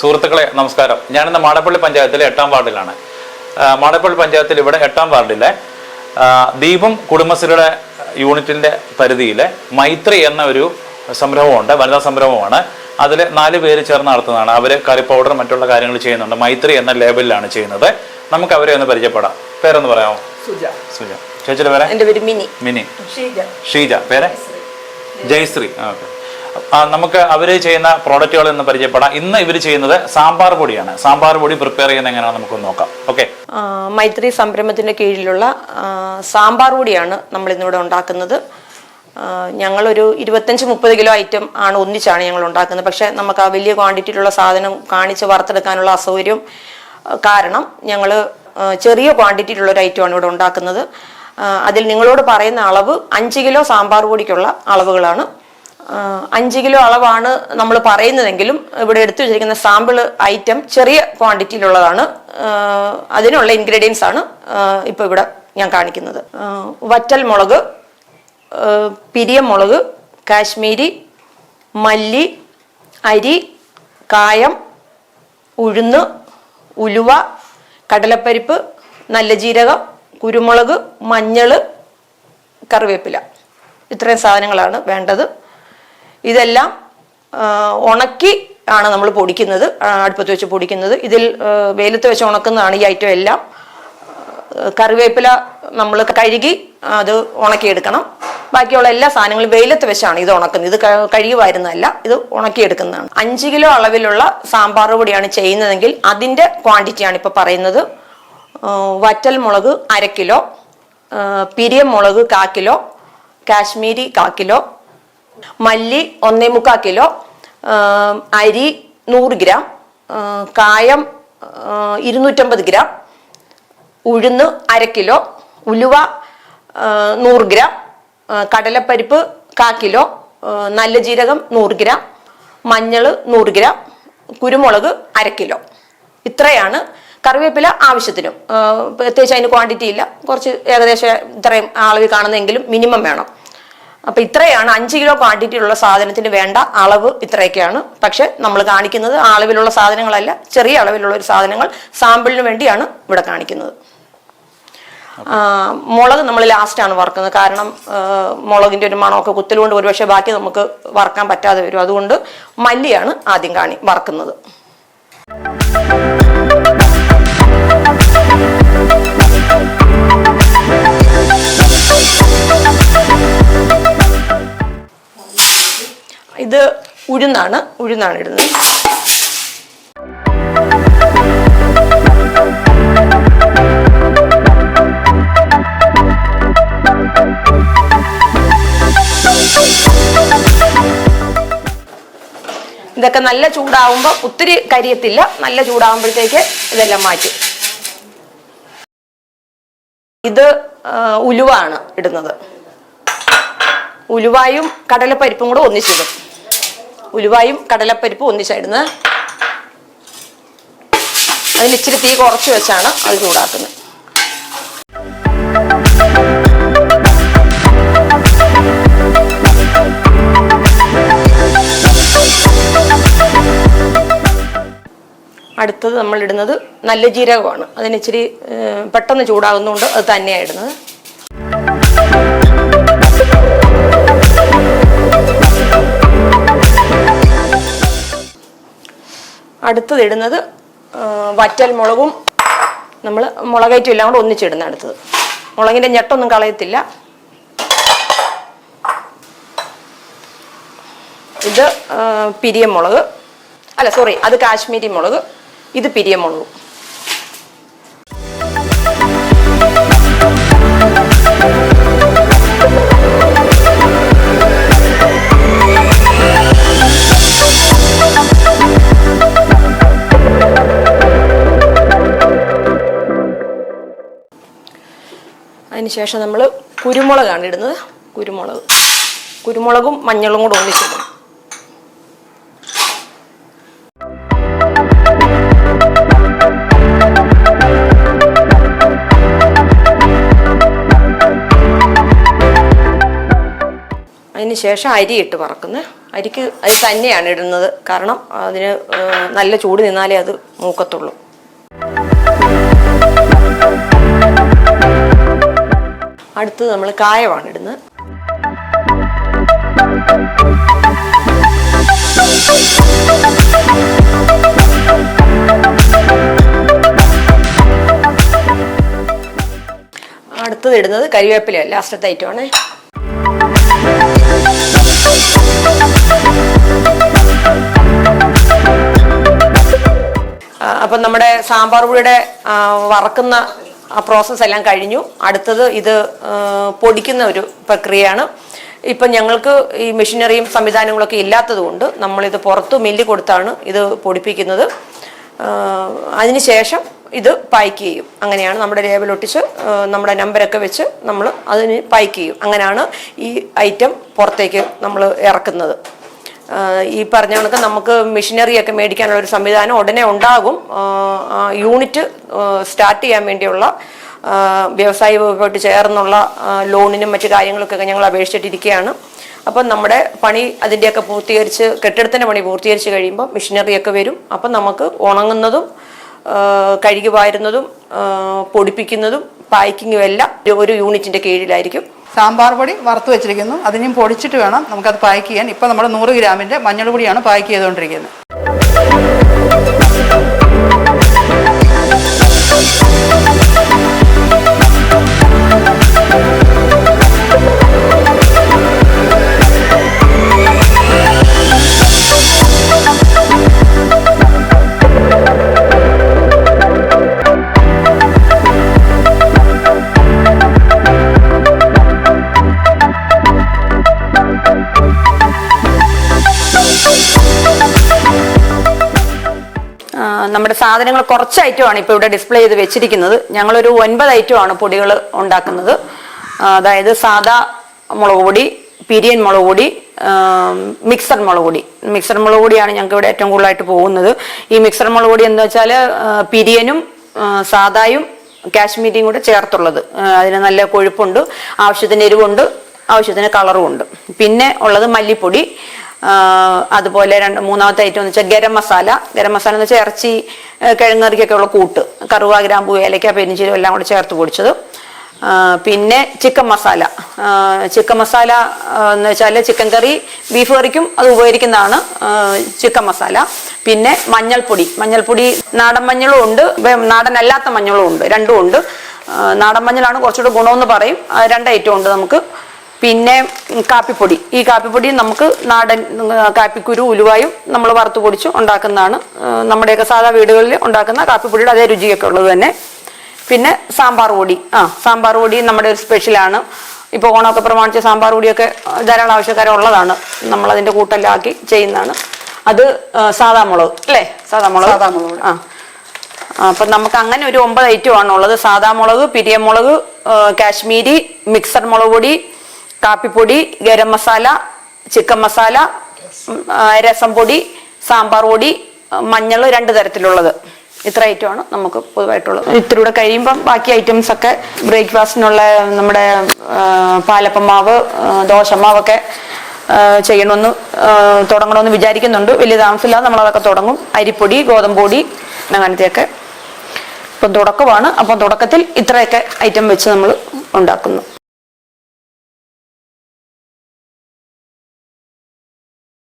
സുഹൃത്തുക്കളെ നമസ്കാരം. ഞാനിന്ന് മാടപ്പള്ളി പഞ്ചായത്തിലെ എട്ടാം വാർഡിലാണ്. മാടപ്പള്ളി പഞ്ചായത്തിൽ ഇവിടെ എട്ടാം വാർഡിലെ ദീപം കുടുംബശ്രീയുടെ യൂണിറ്റിന്റെ പരിധിയിലെ മൈത്രി എന്ന ഒരു സംരംഭമുണ്ട് വനിതാ സംരംഭമാണ്. അതിൽ നാല് പേര് ചേർന്ന് നടത്തുന്നതാണ്. അവർ കറി പൗഡർ മറ്റുള്ള കാര്യങ്ങൾ ചെയ്യുന്നുണ്ട്. മൈത്രി എന്ന ലേബലിലാണ് ചെയ്യുന്നത്. നമുക്ക് അവരെ ഒന്ന് പരിചയപ്പെടാം. പേരൊന്ന് പറയാമോ? സുജ. സുജ. ചേച്ചിയുടെ പേരെ? മിനി. മിനി. ഷീജ. പേര്? ജയശ്രീ. ഓക്കെ. നമുക്ക് അവർ ചെയ്യുന്ന പ്രോഡക്റ്റുകൾ എന്ന് പരിചയപ്പെടാം. ഇന്ന് ഇവർ ചെയ്യുന്നത് സാമ്പാർ പൊടിയാണ്. സാമ്പാർ പൊടി പ്രിപ്പയർ ചെയ്യുന്ന എങ്ങനെയാണ് നമുക്ക് നോക്കാം. ഓക്കെ മൈത്രി സംരംഭത്തിന്റെ കീഴിലുള്ള സാമ്പാർ പൊടിയാണ് നമ്മൾ ഇന്നിവിടെ ഉണ്ടാക്കുന്നത്. ഞങ്ങളൊരു ഇരുപത്തഞ്ച് മുപ്പത് കിലോ ഐറ്റം ആണ് ഒന്നിച്ചാണ് ഞങ്ങൾ ഉണ്ടാക്കുന്നത്. പക്ഷേ നമുക്ക് ആ വലിയ ക്വാണ്ടിറ്റിയിലുള്ള സാധനം കാണിച്ച് വറുത്തെടുക്കാനുള്ള അസൗകര്യം കാരണം ഞങ്ങൾ ചെറിയ ക്വാണ്ടിറ്റിയിലുള്ള ഒരു ഐറ്റമാണ് ഇവിടെ ഉണ്ടാക്കുന്നത്. അതിൽ നിങ്ങളോട് പറയുന്ന അളവ് അഞ്ച് കിലോ സാമ്പാർ പൊടിക്കുള്ള അളവുകളാണ്. അഞ്ച് കിലോ അളവാണ് നമ്മൾ പറയുന്നതെങ്കിലും ഇവിടെ എടുത്തു വെച്ചിരിക്കുന്ന സാമ്പിൾ ഐറ്റം ചെറിയ ക്വാണ്ടിറ്റിയിലുള്ളതാണ് അതിനുള്ള ഇൻഗ്രീഡിയൻസ് ആണ് ഇപ്പോൾ ഇവിടെ ഞാൻ കാണിക്കുന്നത്. വറ്റൽ മുളക് പിരിയമുളക് മുളക് കാശ്മീരി മല്ലി അരി കായം ഉഴുന്ന് ഉലുവ കടലപ്പരിപ്പ് നല്ല ജീരകം കുരുമുളക് മഞ്ഞൾ കറിവേപ്പില. ഇത്രയും സാധനങ്ങളാണ് വേണ്ടത്. ഇതെല്ലാം ഉണക്കി ആണ് നമ്മൾ പൊടിക്കുന്നത് അടുപ്പത്ത് വെച്ച് പൊടിക്കുന്നത്. ഇതിൽ വെയിലത്ത് വെച്ച് ഉണക്കുന്നതാണ് ഈ ഐറ്റം എല്ലാം. കറിവേപ്പില നമ്മൾ കഴുകി അത് ഉണക്കിയെടുക്കണം. ബാക്കിയുള്ള എല്ലാ സാധനങ്ങളും വെയിലത്ത് വെച്ചാണ് ഇത് ഉണക്കുന്നത്. ഇത് കഴുകി കഴുകുമായിരുന്നല്ല ഇത് ഉണക്കിയെടുക്കുന്നതാണ്. അഞ്ച് കിലോ അളവിലുള്ള സാമ്പാർ പൊടിയാണ് ചെയ്യുന്നതെങ്കിൽ അതിന്റെ ക്വാണ്ടിറ്റിയാണ് ഇപ്പോൾ പറയുന്നത്. വറ്റൽ മുളക് അര കിലോ പിരിയ മുളക് കാ കിലോ കാശ്മീരി കാ കിലോ മല്ലി ഒന്നേ മുക്കാൽ കിലോ അരി നൂറ് ഗ്രാം കായം ഇരുന്നൂറ്റമ്പത് ഗ്രാം ഉഴുന്ന് അര കിലോ ഉലുവ നൂറ് ഗ്രാം കടലപ്പരിപ്പ് കാ കിലോ നല്ല ജീരകം നൂറ് ഗ്രാം മഞ്ഞൾ നൂറ് ഗ്രാം കുരുമുളക് അര കിലോ. ഇത്രയാണ് കറിവേപ്പില ആവശ്യത്തിനും. പ്രത്യേകിച്ച് അതിന് ക്വാണ്ടിറ്റി ഇല്ല. കുറച്ച് ഏകദേശം ഇത്രയും അളവിൽ കാണുന്നെങ്കിലും മിനിമം വേണം. അപ്പൊ ഇത്രയാണ് അഞ്ച് കിലോ ക്വാണ്ടിറ്റി ഉള്ള സാധനത്തിന് വേണ്ട അളവ് ഇത്രയൊക്കെയാണ്. പക്ഷെ നമ്മൾ കാണിക്കുന്നത് ആ അളവിലുള്ള സാധനങ്ങളല്ല ചെറിയ അളവിലുള്ള ഒരു സാധനങ്ങൾ സാമ്പിളിന് വേണ്ടിയാണ് ഇവിടെ കാണിക്കുന്നത്. മുളക് നമ്മൾ ലാസ്റ്റാണ് വറക്കുന്നത്. കാരണം മുളകിന്റെ ഒരു മണമൊക്കെ കുത്തലുകൊണ്ട് ഒരുപക്ഷെ ബാക്കി നമുക്ക് വറക്കാൻ പറ്റാതെ വരും. അതുകൊണ്ട് മല്ലിയാണ് ആദ്യം കാണി വറക്കുന്നത്. ഉഴുന്നാണ് ഉഴുന്നാണ് ഇടുന്നത്. ഇതൊക്കെ നല്ല ചൂടാവുമ്പോൾ ഒത്തിരി കരിയത്തില്ല. നല്ല ചൂടാവുമ്പോഴത്തേക്ക് ഇതെല്ലാം മാറ്റും. ഇത് ഉലുവാണ് ഇടുന്നത്. ഉലുവായും കടലപ്പരിപ്പും കൂടെ ഒന്നിച്ചിടും. ഉലുവായും കടലപ്പരിപ്പും ഒന്നിച്ചിടുന്നത് അതിന് ഇച്ചിരി തീ കുറച്ച് വെച്ചാണ് അത് ചൂടാക്കുന്നത്. അടുത്തത് നമ്മൾ ഇടുന്നത് നല്ല ജീരകമാണ്. അതിന് ഇച്ചിരി പെട്ടെന്ന് ചൂടാകുന്നതുകൊണ്ട് അത് തന്നെയാണ് ഇടുന്നത്. അടുത്തത് ഇടുന്നത് വറ്റൽ മുളകും നമ്മൾ മുളകേറ്റും എല്ലാം കൂടെ ഒന്നിച്ചിടുന്ന അടുത്തത്. മുളകിന്റെ ഞെട്ടൊന്നും കളയത്തില്ല. ഇത് പിരിയ മുളക്. അല്ല സോറി അത് കാശ്മീരി മുളക്. ഇത് പിരിയ മുളകും. അതിനുശേഷം നമ്മൾ കുരുമുളകാണ് ഇടുന്നത്. കുരുമുളക്. കുരുമുളകും മഞ്ഞളും കൂടെ ഒന്നിച്ചിടും ശേഷം അരി ഇട്ട് വറക്കുന്നത് അരിക്ക് അരി തന്നെയാണ് ഇടുന്നത്. കാരണം അതിന് നല്ല ചൂട് നിന്നാലേ അത് മൂക്കത്തുള്ളൂ. അടുത്തത് നമ്മൾ കായമാണ് ഇടുന്നത്. അടുത്തത് ഇടുന്നത് കരിവേപ്പില ലാസ്റ്റത്തെ ആണ്. അപ്പം നമ്മുടെ സാമ്പാർ പൊടിയുടെ വറക്കുന്ന ആ പ്രോസസ്സ് എല്ലാം കഴിഞ്ഞു. അടുത്തത് ഇത് പൊടിക്കുന്ന ഒരു പ്രക്രിയയാണ്. ഇപ്പം ഞങ്ങൾക്ക് ഈ മെഷീനറിയും സംവിധാനങ്ങളൊക്കെ ഇല്ലാത്തത് കൊണ്ട് നമ്മളിത് പുറത്ത് മില്ല് കൊടുത്താണ് ഇത് പൊടിപ്പിക്കുന്നത്. അതിനുശേഷം ഇത് പായ്ക്ക് ചെയ്യും. അങ്ങനെയാണ് നമ്മുടെ ലേബൽ ഒട്ടിച്ച് നമ്മുടെ നമ്പരൊക്കെ വെച്ച് നമ്മൾ അതിന് പായ്ക്ക് ചെയ്യും. അങ്ങനെയാണ് ഈ ഐറ്റം പുറത്തേക്ക് നമ്മൾ ഇറക്കുന്നത്. ഈ പറഞ്ഞ കണക്ക് നമുക്ക് മെഷീനറി ഒക്കെ മേടിക്കാനുള്ള ഒരു സംവിധാനം ഉടനെ ഉണ്ടാകും. യൂണിറ്റ് സ്റ്റാർട്ട് ചെയ്യാൻ വേണ്ടിയുള്ള വ്യവസായ വകുപ്പായിട്ട് ചേർന്നുള്ള ലോണിനും മറ്റു കാര്യങ്ങൾക്കൊക്കെ ഞങ്ങൾ അപേക്ഷിച്ചിട്ടിരിക്കുകയാണ്. അപ്പം നമ്മുടെ പണി അതിന്റെയൊക്കെ പൂർത്തീകരിച്ച് കെട്ടിടത്തിന്റെ പണി പൂർത്തീകരിച്ച് കഴിയുമ്പോൾ മെഷീനറിയൊക്കെ വരും. അപ്പം നമുക്ക് ഉണങ്ങുന്നതും കഴുകി വാരുന്നതും പൊടിപ്പിക്കുന്നതും പാക്കിങ്ങും എല്ലാം ഒരു യൂണിറ്റിന്റെ കീഴിലായിരിക്കും. സാമ്പാർ പൊടി വറുത്ത് വെച്ചിരിക്കുന്നു. അതിനും പൊടിച്ചിട്ട് വേണം നമുക്കത് പാക്ക് ചെയ്യാൻ. ഇപ്പം നമ്മൾ നൂറ് ഗ്രാമിന്റെ മഞ്ഞൾ പൊടിയാണ് പാക്ക് ചെയ്തുകൊണ്ടിരിക്കുന്നത്. നമ്മുടെ സാധനങ്ങൾ കുറച്ച് ഐറ്റമാണ് ഇപ്പോൾ ഇവിടെ ഡിസ്പ്ലേ ചെയ്ത് വെച്ചിരിക്കുന്നത്. ഞങ്ങളൊരു ഒൻപത് ഐറ്റമാണ് പൊടികൾ ഉണ്ടാക്കുന്നത്. അതായത് സാദാ മുളക് പൊടി പിരിയൻ മുളക് പൊടി മിക്സർ മുളക് പൊടി. മിക്സർ മുളക് പൊടിയാണ് ഞങ്ങൾക്ക് ഇവിടെ ഏറ്റവും കൂടുതലായിട്ട് പോകുന്നത്. ഈ മിക്സർ മുളക് പൊടി എന്ന് വെച്ചാൽ പിരിയനും സാദായും കാശ്മീരിയും കൂടെ ചേർത്തുള്ളത്. അതിന് നല്ല കൊഴുപ്പുണ്ട് ആവശ്യത്തിന് എരിവുണ്ട് ആവശ്യത്തിന് കളറും ഉണ്ട്. പിന്നെ ഉള്ളത് മല്ലിപ്പൊടി. അതുപോലെ രണ്ട് മൂന്നാമത്തെ ഐറ്റം എന്ന് വെച്ചാൽ ഗരം മസാല. ഗരം മസാല എന്ന് വെച്ചാൽ ഇറച്ചി കിഴങ്ങറിക്കൊക്കെ ഉള്ള കൂട്ട്. കറുവ ഗ്രാമ്പു ഏലക്ക പെരിഞ്ചീരം എല്ലാം കൂടെ ചേർത്ത് പൊടിച്ചത്. പിന്നെ ചിക്കൻ മസാല. ചിക്കൻ മസാല എന്ന് വെച്ചാൽ ചിക്കൻ കറി ബീഫ് കറിക്കും അത് ഉപകരിക്കുന്നതാണ് ചിക്കൻ മസാല. പിന്നെ മഞ്ഞൾപ്പൊടി. മഞ്ഞൾപ്പൊടി നാടൻ മഞ്ഞളും ഉണ്ട്. നാടൻ അല്ലാത്ത മഞ്ഞളും ഉണ്ട്. രണ്ടും ഉണ്ട്. നാടൻ മഞ്ഞളാണ് കുറച്ചുകൂടെ ഗുണമെന്ന് പറയും. രണ്ട് ഐറ്റം ഉണ്ട് നമുക്ക്. പിന്നെ കാപ്പിപ്പൊടി. ഈ കാപ്പിപ്പൊടി നമുക്ക് നാടൻ കാപ്പിക്കുരു ഉലുവായും നമ്മൾ വറുത്ത് പൊടിച്ച് ഉണ്ടാക്കുന്നതാണ്. നമ്മുടെയൊക്കെ സാധാ വീടുകളിൽ ഉണ്ടാക്കുന്ന കാപ്പിപ്പൊടിയുടെ അതേ രുചിയൊക്കെ ഉള്ളത് തന്നെ. പിന്നെ സാമ്പാർ പൊടി. ആ സാമ്പാർ പൊടി നമ്മുടെ ഒരു സ്പെഷ്യലാണ്. ഇപ്പോൾ ഓണമൊക്കെ പ്രമാണിച്ച് സാമ്പാർ പൊടിയൊക്കെ ധാരാളം ആവശ്യക്കാരുള്ളതാണ്. നമ്മൾ അതിന്റെ കൂട്ടലാക്കി ചെയ്യുന്നതാണ്. അത് സാധാ സാദാ മുളക് അല്ലേ? സാദാ മുളക്. സാദാ മുളക്. ആ. അപ്പം നമുക്ക് അങ്ങനെ ഒരു ഒമ്പത് ഐറ്റം ആണുള്ളത് സാദാ മുളക് പിരിയമുളക് മുളക് കാശ്മീരി മിക്സഡ് മുളക് പൊടി കാപ്പിപ്പൊടി ഗരം മസാല ചിക്കൻ മസാല രസം പൊടി സാമ്പാർ പൊടി മഞ്ഞൾ രണ്ട് തരത്തിലുള്ളത്. ഇത്ര ഐറ്റമാണ് നമുക്ക് പൊതുവായിട്ടുള്ളത്. ഇത്തിരി കൂടെ കഴിയുമ്പം ബാക്കി ഐറ്റംസ് ഒക്കെ ബ്രേക്ക്ഫാസ്റ്റിനുള്ള നമ്മുടെ പാലപ്പമാവ് ദോശമാവൊക്കെ ചെയ്യണമെന്ന് തുടങ്ങണമെന്ന് വിചാരിക്കുന്നുണ്ട്. വലിയ താമസമില്ലാതെ നമ്മളതൊക്കെ തുടങ്ങും. അരിപ്പൊടി ഗോതമ്പൊടി അങ്ങനത്തെയൊക്കെ ഇപ്പം തുടക്കമാണ്. അപ്പം തുടക്കത്തിൽ ഇത്രയൊക്കെ ഐറ്റം വെച്ച് നമ്മൾ ഉണ്ടാക്കുന്നു.